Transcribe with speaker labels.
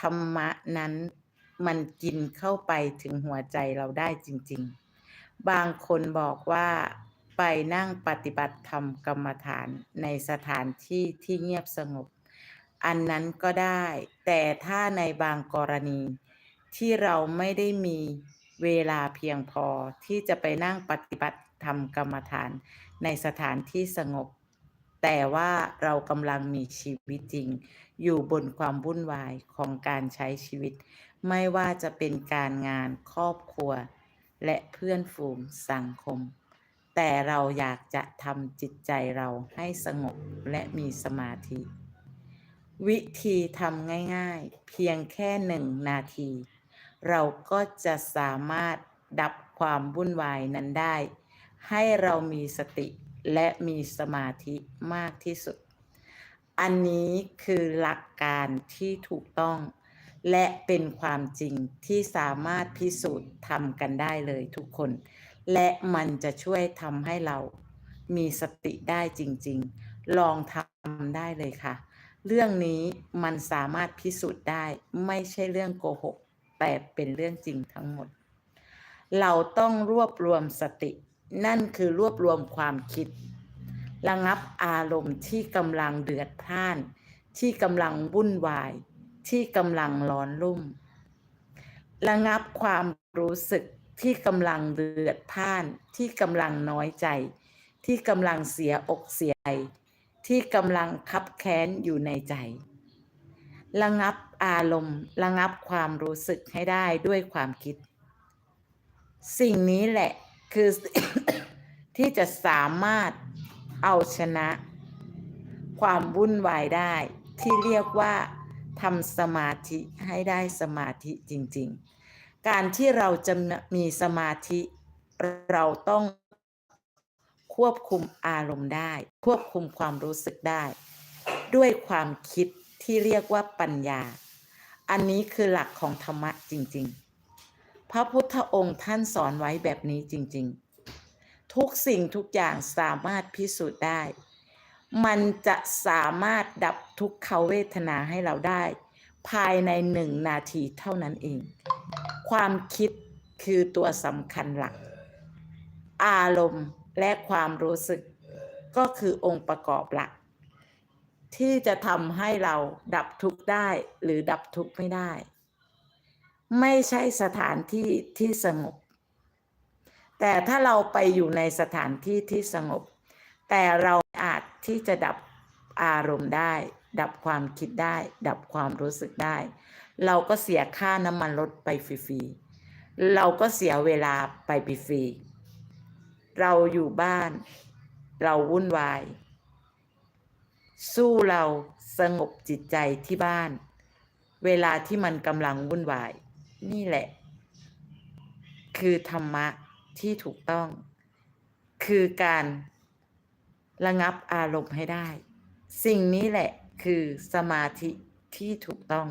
Speaker 1: ธรรมะนั้นมันกินเข้าไปถึงหัวใจเราได้จริง ๆ บางคนบอกว่าไปนั่งปฏิบัติธรรมกรรมฐานในสถานที่ที่เงียบสงบ อันนั้นก็ได้ แต่ถ้าในบางกรณีที่เราไม่ได้มีเวลาเพียงพอที่จะไปนั่งปฏิบัติธรรมกรรมฐานในสถานที่สงบ แต่ว่าเรากำลังมีชีวิตจริง อยู่บนความวุ่นวายของการใช้ชีวิต ไม่ว่าจะเป็นการงานครอบครัว และเพื่อนฝูงสังคม แต่เราอยากจะทำจิตใจเราให้สงบและมีสมาธิ วิธีทำง่ายๆ เพียงแค่หนึ่งนาที เราก็จะสามารถดับความวุ่นวายนั้นได้ ให้เรามีสติ และมีสมาธิมากที่สุด อันนี้คือหลักการที่ถูกต้อง และเป็นความจริงที่สามารถพิสูจน์ทำกันได้เลยทุกคน และมันจะช่วยทำให้เรามีสติได้จริง ๆ ลองทำได้เลยค่ะ เรื่องนี้มันสามารถพิสูจน์ได้ไม่ใช่เรื่องโกหก แต่เป็นเรื่องจริงทั้งหมด เราต้องรวบรวมสติ นั่นคือรวบรวมความคิด ระงับอารมณ์ที่กำลังเดือดพล่าน ที่กำลังวุ่นวาย ที่กำลังร้อนรุ่ม ระงับความรู้สึกที่กำลังเดือดพล่าน ที่กำลังน้อยใจ ที่กำลังเสียอกเสียใจ ที่กำลังคับแค้นอยู่ในใจ ระงับอารมณ์ ระงับความรู้สึกให้ได้ด้วยความคิด สิ่งนี้แหละ คือ ที่จะสามารถเอาชนะ ความวุ่นวายได้ ที่เรียกว่าทำสมาธิให้ได้สมาธิจริง ๆ การที่เราจะมีสมาธิเราต้องควบคุมอารมณ์ได้ ควบคุมความรู้สึกได้ ด้วยความคิดที่เรียกว่าปัญญา อันนี้คือหลักของธรรมะจริง ๆ พระพุทธองค์ท่านสอนไว้แบบนี้จริง ๆ ทุกสิ่งทุกอย่างสามารถพิสูจน์ได้ มันจะสามารถดับทุกขเวทนาให้เราได้ ภายในหนึ่งนาทีเท่านั้นเอง ความคิดคือตัวสำคัญหลัก อารมณ์และความรู้สึกก็คือองค์ประกอบหลัก ที่จะทำให้เราดับทุกข์ได้หรือดับทุกข์ไม่ได้ ไม่ใช่สถานที่ที่สงบ แต่ถ้าเราไปอยู่ในสถานที่ที่สงบ แต่เราอาจที่จะดับอารมณ์ได้ ดับความคิดได้ ดับความรู้สึกได้ เราก็เสียค่าน้ำมันรถไปฟรีๆเราก็เสียเวลาไปฟรีๆเราอยู่บ้าน เราวุ่นวาย สู้เราสงบจิตใจที่บ้านเวลาที่มันกำลังวุ่นวาย นี่แหละ คือธรรมะที่ถูกต้อง คือการระงับอารมณ์ให้ได้ สิ่งนี้แหละคือสมาธิที่ถูกต้อง